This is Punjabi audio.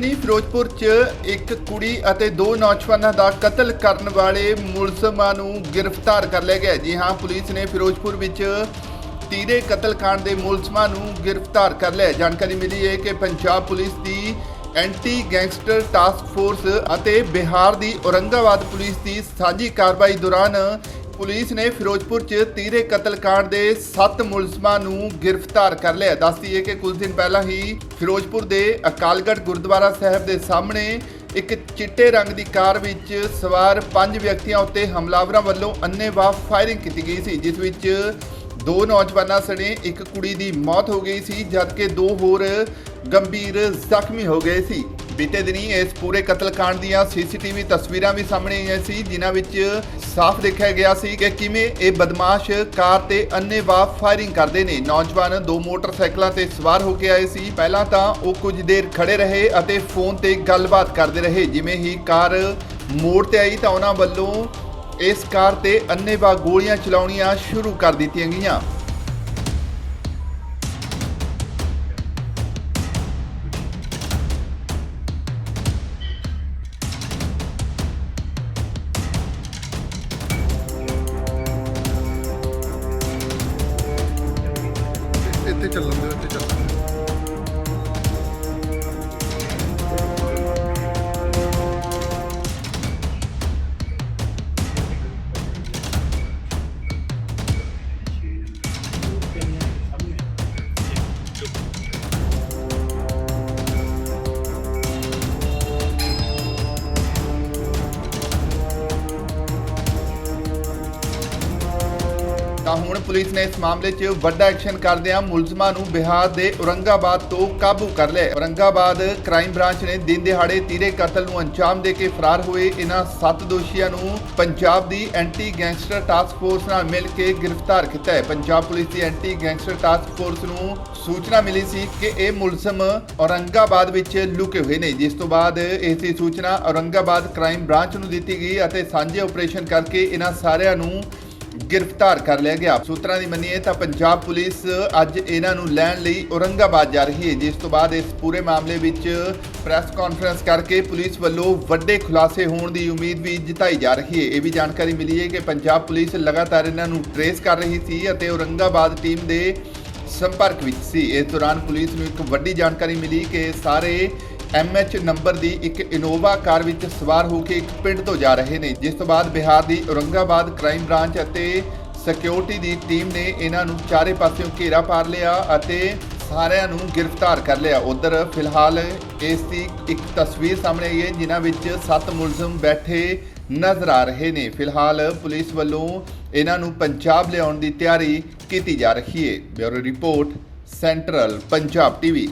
ਦਿਨੀ ਫਿਰੋਜ਼ਪੁਰ 'ਚ ਇੱਕ ਕੁੜੀ ਅਤੇ ਦੋ ਨੌਜਵਾਨਾਂ ਦਾ ਕਤਲ ਕਰਨ ਵਾਲੇ ਮੁਲਜ਼ਮਾਂ ਨੂੰ ਗ੍ਰਿਫਤਾਰ ਕਰ ਲਿਆ ਗਿਆ ਜੀ ਹਾਂ, ਪੁਲਿਸ ਨੇ ਫਿਰੋਜ਼ਪੁਰ ਵਿੱਚ ਤੀਰੇ ਕਤਲकांड ਦੇ ਮੁਲਜ਼ਮਾਂ ਨੂੰ ਗ੍ਰਿਫਤਾਰ ਕਰ ਲਿਆ ਜਾਣਕਾਰੀ ਮਿਲੀ ਹੈ ਕਿ ਪੰਜਾਬ ਪੁਲਿਸ ਦੀ ਐਂਟੀ ਗੈਂਗਸਟਰ ਟਾਸਕ ਫੋਰਸ ਅਤੇ ਬਿਹਾਰ ਦੀ ਔਰੰਗਾਬਾਦ ਪੁਲਿਸ ਦੀ ਸਾਂਝੀ ਕਾਰਵਾਈ ਦੌਰਾਨ ਪੁਲਿਸ ਨੇ ਫਿਰੋਜ਼ਪੁਰ 'ਚ ਤੀਰੇ ਕਤਲकांड ਦੇ 7 ਮੁਲਜ਼ਮਾਂ ਨੂੰ ਗ੍ਰਿਫਤਾਰ ਕਰ ਲਿਆ। ਦੱਸਦੀ ਹੈ ਕਿ ਕੁਝ ਦਿਨ ਪਹਿਲਾਂ ਹੀ ਫਿਰੋਜ਼ਪੁਰ ਦੇ ਅਕਾਲਗੜ੍ਹ ਗੁਰਦੁਆਰਾ ਸਾਹਿਬ ਦੇ ਸਾਹਮਣੇ ਇੱਕ ਚਿੱਟੇ ਰੰਗ ਦੀ ਕਾਰ ਵਿੱਚ ਸਵਾਰ ਪੰਜ ਵਿਅਕਤੀਆਂ ਉੱਤੇ ਹਮਲਾਵਰਾਂ ਵੱਲੋਂ ਅੰਨ੍ਹੇਵਾਹ ਫਾਇਰਿੰਗ ਕੀਤੀ ਗਈ ਸੀ, ਜਿਸ ਵਿੱਚ ਦੋ ਨੌਜਵਾਨਾਂ ਸਣੇ ਇੱਕ ਕੁੜੀ ਦੀ ਮੌਤ ਹੋ ਗਈ ਸੀ, ਜਦਕਿ ਦੋ ਹੋਰ ਗੰਭੀਰ ਜ਼ਖਮੀ ਹੋ ਗਏ ਸੀ। ਬੀਤੇ ਦਿਨੀ ਇਸ ਪੂਰੇ ਕਤਲकांड ਦੀਆਂ ਸੀਸੀਟੀਵੀ ਤਸਵੀਰਾਂ ਵੀ ਸਾਹਮਣੇ ਆਈਆਂ ਸੀ, ਜਿਨ੍ਹਾਂ ਵਿੱਚ ਸਾਫ਼ ਦੇਖਿਆ ਗਿਆ ਸੀ ਕਿ ਕਿਵੇਂ ਇਹ ਬਦਮਾਸ਼ ਕਾਰ ਤੇ ਅੰਨ੍ਹੇਵਾਹ ਫਾਇਰਿੰਗ ਕਰਦੇ ਨੇ। ਨੌਜਵਾਨ ਦੋ ਮੋਟਰਸਾਈਕਲਾਂ ਤੇ ਸਵਾਰ ਹੋ ਕੇ ਆਏ ਸੀ। ਪਹਿਲਾਂ ਤਾਂ ਉਹ ਕੁਝ ਦੇਰ ਖੜੇ ਰਹੇ ਅਤੇ ਫੋਨ ਤੇ ਗੱਲਬਾਤ ਕਰਦੇ ਰਹੇ। ਜਿਵੇਂ ਹੀ ਕਾਰ ਮੋੜ ਤੇ ਆਈ ਤਾਂ ਉਹਨਾਂ ਵੱਲੋਂ ਇਸ ਕਾਰ ਤੇ ਅੰਨ੍ਹੇਵਾਹ ਗੋਲੀਆਂ ਚਲਾਉਣੀਆਂ ਸ਼ੁਰੂ ਕਰ ਦਿੱਤੀਆਂ ਗਈਆਂ। ਇੱਥੇ ਚੱਲਣ ਦਿਓ ਇੱਥੇ ਚੱਲਣ ਤਾਂ ਹੁਣ ਪੁਲਿਸ ਨੇ ਇਸ ਮਾਮਲੇ 'ਚ ਵੱਡਾ ਐਕਸ਼ਨ ਕਰਦਿਆਂ ਮੁਲਜ਼ਮਾਂ ਨੂੰ ਬਿਹਾਰ ਦੇ ਔਰੰਗਾਬਾਦ ਤੋਂ ਕਾਬੂ ਕਰ ਲਿਆ ਔਰੰਗਾਬਾਦ ਕ੍ਰਾਈਮ ਬ੍ਰਾਂਚ ਨੇ ਦਿਨ ਦਿਹਾੜੇ ਤੀਰੇ ਕਤਲ ਨੂੰ ਅੰਜਾਮ ਦੇ ਕੇ ਫਰਾਰ ਹੋਏ। ਇਹਨਾਂ 7 ਦੋਸ਼ੀਆਂ ਨੂੰ ਪੰਜਾਬ ਦੀ ਐਂਟੀ ਗੈਂਗਸਟਰ ਟਾਸਕ ਫੋਰਸ ਨਾਲ ਮਿਲ ਕੇ ਗ੍ਰਿਫਤਾਰ ਕੀਤਾ ਹੈ। ਪੰਜਾਬ ਪੁਲਿਸ ਦੀ ਐਂਟੀ ਗੈਂਗਸਟਰ ਟਾਸਕ ਫੋਰਸ ਨੂੰ ਸੂਚਨਾ ਮਿਲੀ ਸੀ ਕਿ ਇਹ ਮੁਲਜ਼ਮ ਔਰੰਗਾਬਾਦ ਵਿੱਚ ਲੁਕੇ ਹੋਏ ਨੇ। ਜਿਸ ਤੋਂ ਬਾਅਦ ਇਸ ਦੀ ਸੂਚਨਾ ਔਰੰਗਾਬਾਦ ਕ੍ਰਾਈਮ ਬ੍ਰਾਂਚ ਨੂੰ ਦਿੱਤੀ ਗਈ ਅਤੇ ਸਾਂਝੇ ਆਪਰੇਸ਼ਨ ਕਰਕੇ ਇਹਨਾਂ ਸਾਰਿਆਂ ਨੂੰ ਗ੍ਰਿਫਤਾਰ ਕਰ ਲਿਆ ਗਿਆ। ਸੂਤਰਾਂ ਦੀ ਮੰਨੀਏ ਤਾਂ ਪੰਜਾਬ ਪੁਲਿਸ ਅੱਜ ਇਹਨਾਂ ਨੂੰ ਲੈਣ ਲਈ ਔਰੰਗਾਬਾਦ ਜਾ ਰਹੀ ਹੈ। ਜਿਸ ਤੋਂ ਬਾਅਦ ਇਸ ਪੂਰੇ ਮਾਮਲੇ ਵਿੱਚ ਪ੍ਰੈਸ ਕਾਨਫਰੰਸ ਕਰਕੇ ਪੁਲਿਸ ਵੱਲੋਂ ਵੱਡੇ ਖੁਲਾਸੇ ਹੋਣ ਦੀ ਉਮੀਦ ਵੀ ਜਤਾਈ ਜਾ ਰਹੀ ਹੈ। ਇਹ ਵੀ ਜਾਣਕਾਰੀ ਮਿਲੀ ਹੈ ਕਿ ਪੰਜਾਬ ਪੁਲਿਸ ਲਗਾਤਾਰ ਇਹਨਾਂ ਨੂੰ ਟਰੇਸ ਕਰ ਰਹੀ ਸੀ ਅਤੇ ਔਰੰਗਾਬਾਦ ਟੀਮ ਦੇ ਸੰਪਰਕ ਵਿੱਚ ਸੀ। ਇਸ ਦੌਰਾਨ ਪੁਲਿਸ ਨੂੰ ਇੱਕ ਵੱਡੀ ਜਾਣਕਾਰੀ ਮਿਲੀ ਕਿ ਸਾਰੇ ਐਮਐਚ ਨੰਬਰ ਦੀ ਇੱਕ ਇਨੋਵਾ ਕਾਰ ਵਿੱਚ ਸਵਾਰ ਹੋ ਕੇ ਇੱਕ ਪਿੰਡ ਤੋਂ ਜਾ ਰਹੇ ਨੇ, ਜਿਸ ਤੋਂ ਬਾਅਦ ਬਿਹਾਰ ਦੀ ਔਰੰਗਾਬਾਦ ਕ੍ਰਾਈਮ ਬ੍ਰਾਂਚ ਅਤੇ ਸਿਕਿਉਰਿਟੀ ਦੀ ਟੀਮ ਨੇ ਇਹਨਾਂ ਨੂੰ ਚਾਰੇ ਪਾਸਿਓਂ ਘੇਰਾ ਪਾਰ ਲਿਆ ਅਤੇ ਸਾਰਿਆਂ ਨੂੰ ਗ੍ਰਿਫਤਾਰ ਕਰ ਲਿਆ। ਉਧਰ ਫਿਲਹਾਲ ਇਸ ਦੀ ਇੱਕ ਤਸਵੀਰ ਸਾਹਮਣੇ ਆਈ ਹੈ, ਜਿਨ੍ਹਾਂ ਵਿੱਚ ਸੱਤ ਮੁਲਜ਼ਮ ਬੈਠੇ ਨਜ਼ਰ ਆ ਰਹੇ ਨੇ। ਫਿਲਹਾਲ ਪੁਲਿਸ ਵੱਲੋਂ ਇਹਨਾਂ ਨੂੰ ਪੰਜਾਬ ਲਿਆਉਣ ਦੀ ਤਿਆਰੀ ਕੀਤੀ ਜਾ ਰਹੀ ਹੈ। Bureau report, central Punjab TV.